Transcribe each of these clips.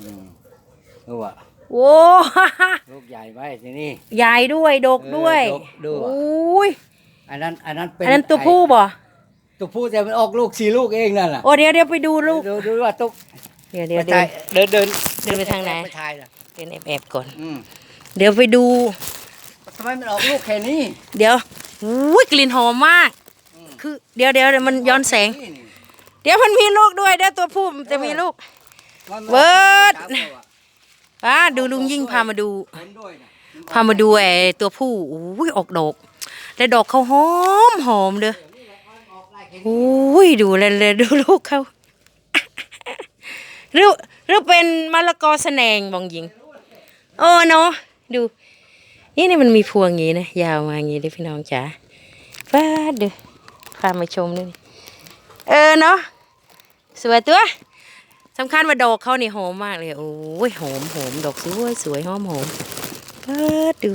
อืมดูอะโว้ลูกใหญ่ไหมทีนี่ ใหญ่ด้วยดกด้วยเออดกด้วยโอ้ยอันนั้น อันนั้นเป็นอันนั้นตัวผู้บ่ตัวผู้แต่มันออกลูกสี่ลูกเองนั่นแหละโอ้เดี๋ยวเดี๋ยวไปดูลูกดูดูว่าตุ๊กเดี๋ยวเดี๋ยวไปเดี๋ยวถ่ายเดินเดินเดินไปทางไหนไปถ่ายนะเดี๋ยวแอบๆก่อน อืมเดี๋ยวไปดู ทำไมมันออกลูกแค่นี้เดี๋ยวอุ้ยกลิ่นหอมมากอืมคือ เดี๋ยวเดี๋ยวเดี๋ยวมันย้อนแสง นี่นี่เดี๋ยวมันมีลูกด้วยเดี๋ยวตัวผู้มันจะมีลูกมันเบิร์ดสามตัวอะอ่าดูลุงยิ่งพามาดูผลด้วยนะพามาดูไอ้ตัวผู้อุ้ยออกดอกแล้วดอกเขาหอมหอมเด้ออุ้ยดูเลยเลยดูลูกเขาหรือหรือเป็นมะละกอแสนงบองหญิงโอ้เนาะดู นี่นี่มันมีพวงอย่างนี้นะยาวมาอย่างนี้เลยพี่น้องจ๋าฟ้าดดูพามาชมด้วยเออเนาะ สวยตัวสำคัญว่าดอกเขานี่หอมมากเลยโอ้ยหอมหอมดอกสวยสวยหอมหอมเออดู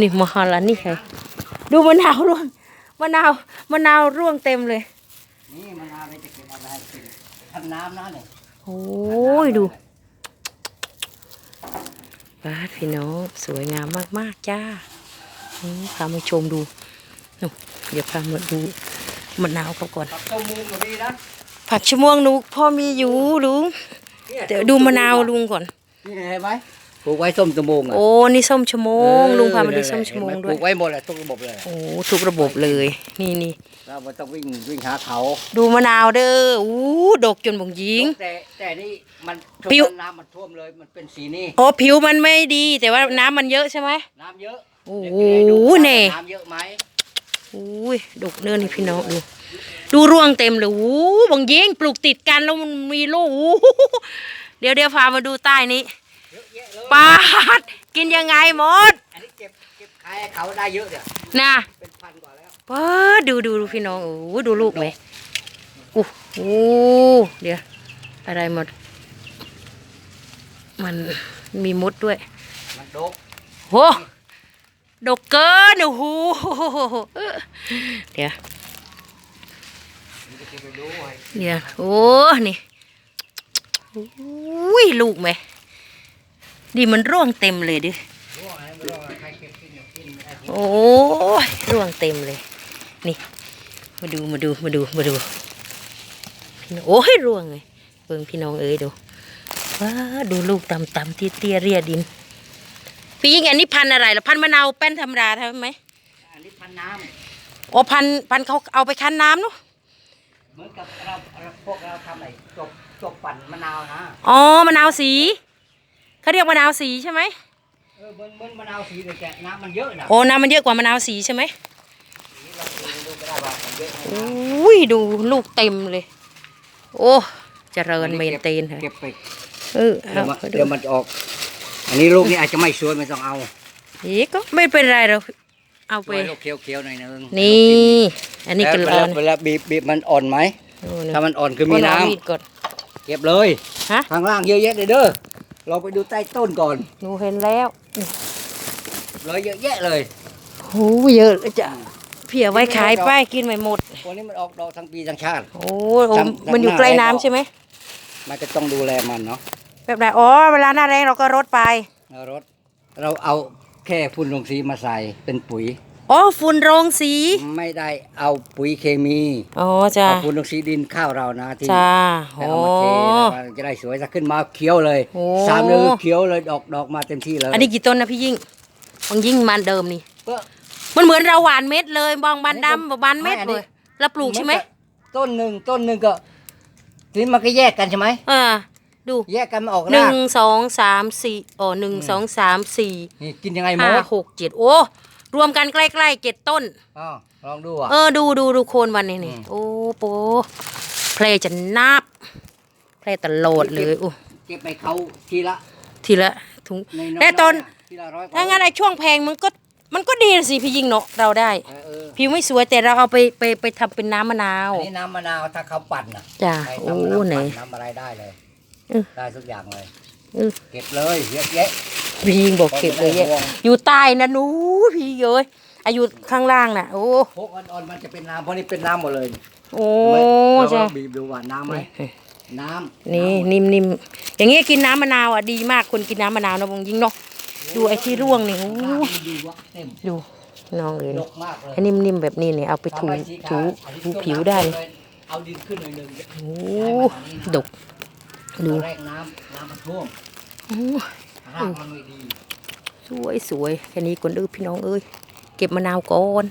นี่มหัลานี่ใครดูมะนาวร่วงมะนาวมะนาวร่วงเต็มเลย นี่มันเอาไปจะเก็บเอาไปให้กินทำน้ำนะเนี่ยโอ้ยดูบ้าดพี่น้องสวยงามมากๆจ้าอืมพามาชมดูนู่นเดี๋ยวพามาดูมะนาวเขาก่อนปักต้มมูก็มีนะ ผักชะม่วงหนูพ่อมีอยู่ลุงเนี่ยเดี๋ยวดูมะนาวลุงก่อนนี่เห็นไหมปลูกไว้ส้มตะโมงอะโอ้นี่ส้มชะโมงลุงพามาดูเออส้มชะโมงเห็นไหด้วปยลูกไว้หมดเลยทุกระบบเลยโอ้ทุกระบบเลย นี่นี่เราไม่ต้องวิ่งวิ่งหาเขา ดูมะนาวเด้ออู้ดกจนบ่งยิงแต่แต่นี่มันปิ้วช่วงน้ำมันท่วมเลยมันเป็นสีนี่อ๋อผิวมันไม่ดี แต่ว่าน้ำมันเยอะใช่ไหมน้ำเยอะโอ้โหเดี๋ยวพี่ให้ดูว่าแน่น้ำเยอะไหมอุ้ยดกเนื้อนี่พี่น้องดู ดูร่วงเต็มเลยอู้บางยิงปลูกติดกันแล้วมันมีลูกอู้เดี๋ยวเดี๋ยวพามาดูใต้นี้เยอะแยะเลยปาดกินยังไงหมดอันนี้เก็บเก็บขายให้เขาได้เยอะเนี่ยน่ะเป็นพันกว่าแล้วปาดดูดูดูพี่น้องโอ้ดูลูกไหมอู้โอ้เดี๋ยวอะไรหมด มันมีมดด้วย มันดกโหดกเกินโอ้โหเดี๋ยว มันจะเก็บไปดูให้เดี๋ยวโอ้นี่อุ้ยลูกไหมดีมันร่วงเต็มเลยดิรู้อะไรไม่รู้อะไรใครเก็บกินเนี่ยกินไม่ได้กินโอ้ยร่วงเต็มเลย นี่มาดูมาดูมาดูมาดูพี่น้องโอ้ยร่วงเลยเบิ่งพี่น้องเอ้ยดูว้าดูลูกต่ำต่ำๆเตี้ยเตี้ยๆเรียดินพี่ยิงอันนี้พันธุ์อะไรล่ะพันธุ์มะนาวแป้นธรรมดาใช่ไหมอันนี้พันน้อ๋อพันธุ์พันธุ์เขาเอาไปคั้นน้ำเนาะำ เหมือนกับเราเราพวกเราทำไอ้จบจบปั่นมะนาวนะอ๋อมะนาวสีเขาเรียกมะนาวสีใช่ไหมเออเหมือนเหมือนมะนาวสีเลยแต่น้ำมันเยอะนะโอ้น้ำมันเยอะกว่ามะนาวสีใช่ไหมเราดูดูก็ได้ว่ามันเยอะไหมอุ้ยดูลูกเต็มเลย โอ้เจริญเมนเตนค่ะเก็บไปเออเดี๋เอายวมันไปดูเดี๋ยวมันจะออก อันนี้ลูกนี้อาจจะไม่สวยไม่ต้องเอา อีกก็ไม่เป็นไรเรา เอาสไปวยลูกเขียวๆหน่อยนึงนี่ อันนี้กระเวลอลานเวลาบีบบีบมันอ่อนไหมโอ้นะถ้ามันอ่อนคือมีน้เอามีดก่อนำเก็บเลยฮะข้างล่างเยอะแยะเลยเด้อเราไปดูใต้ต้นก่อนหนูเห็นแล้วเลยเยอะแยะเลยโอ้เยอะเลยจ้ะเพียไว้ขายไปกินไม่หมดวันนี้มันออกดอกทั้งปีทั้งชาติโอ้โอ้จำจำมันอยู่หน้าใกล้ได้น้ำบอกใช่ไหมมันก็ต้องดูแลมันเนาะแบบไหนอ๋อเวลาหน้าแรงเราก็รดไปเอารถเราเอา แค่ฝุ่นลงสีมาใส่เป็นปุ๋ย อ๋อฝุ่นโรงสี ไม่ได้เอาปุ๋ยเคมีอ๋อจ้ะเอาฝุ่นลงสีดินข้าวเรานะที่จ้าแล้วโอ้เอามาเทแล้วมันจะได้สวยจะขึ้นมาเขียวเลยโอ้สามเดือนเขียวเลยดอกดอกมาเต็มที่เลยอันนี้กี่ต้นนะพี่ยิ่งบางยิ่งมันเดิมนี่ก็มันเหมือนเราหวานเม็ดเลยบางบานดำบางบานเม็ดไม่อันเลนี้ยแล้วปลูกใช่ไหมนก็ต้นหนึ่งต้นหนึ่งก็ทีนี้มันก็แยกกันใช่ไหมอ่า ดูแยกกันมาออกหนึ่รากงสองสามสี่อ๋อหนึ่งสองสามสี่นี่กินยังไงหมห้าดหกเจ็ดโอ้รวมกันใกล้ๆเจ็ดต้นอ๋อลองดูอะ เออดูดูดูโคนวันนี้นี่อืม โอ้โปเพลจะนับเพลตลอดเลยโอ้เก็บไปเขาทีละทีละถุงในน้อยๆแต่ตอนะทีละร้อยกว่ถ้างั้นไอ้ช่วงแพงมันก็มันก็ดีนะสิพี่ยิงเนาะเราได้ เออเออผิวไม่สวยแต่เราเอาไปไปไปทำเป็นน้ำมะนาวอันนี้น้ำมะนาวถ้าเขาปั่นอะจ้าใครโอ้ทำน้ำไหนปั่นน้ำอะไรได้เลยเออ ได้ทุกอย่างเลยเออเก็บเลยเยอะแยะพี่ยิงบอกเก็บเลยเนี่ยพราะมันได้ห่วงอยู่ใต้นะหนูพี่เย้ยอายุข้างล่างน่ะโอ้พวกอ่อนๆมันจะเป็นน้ำเพราะนี่เป็นน้ำหมดเลยโอ้เราจ้ะบีบดูว่าน้ำไหมน้ำนี่นิ่มนิ่มอย่างเงี้ยกินน้ำมะนาวอะดีมากคนกินน้ำมะนาวนะบงยิงเนาะดูไอ้ที่ร่วงนี่โอ้น้ำยมันดูว่าเต็มดูน้องเลยดกมากเลยไอ้นิ่มๆแบบนี้เนี่ยเอาไปถูทำใบสีถูขาวถูผิวได้เลยเอาดินขึ้นหน่อยหนึงโอ้ดก ดูตอนแรกน้ำน้ำมันท่วมโอ้รากมันไม่ดี สวยสวยแค่นี้ก่อนเด้อพี่น้องเอ้ย เก็บมะนาวก่อน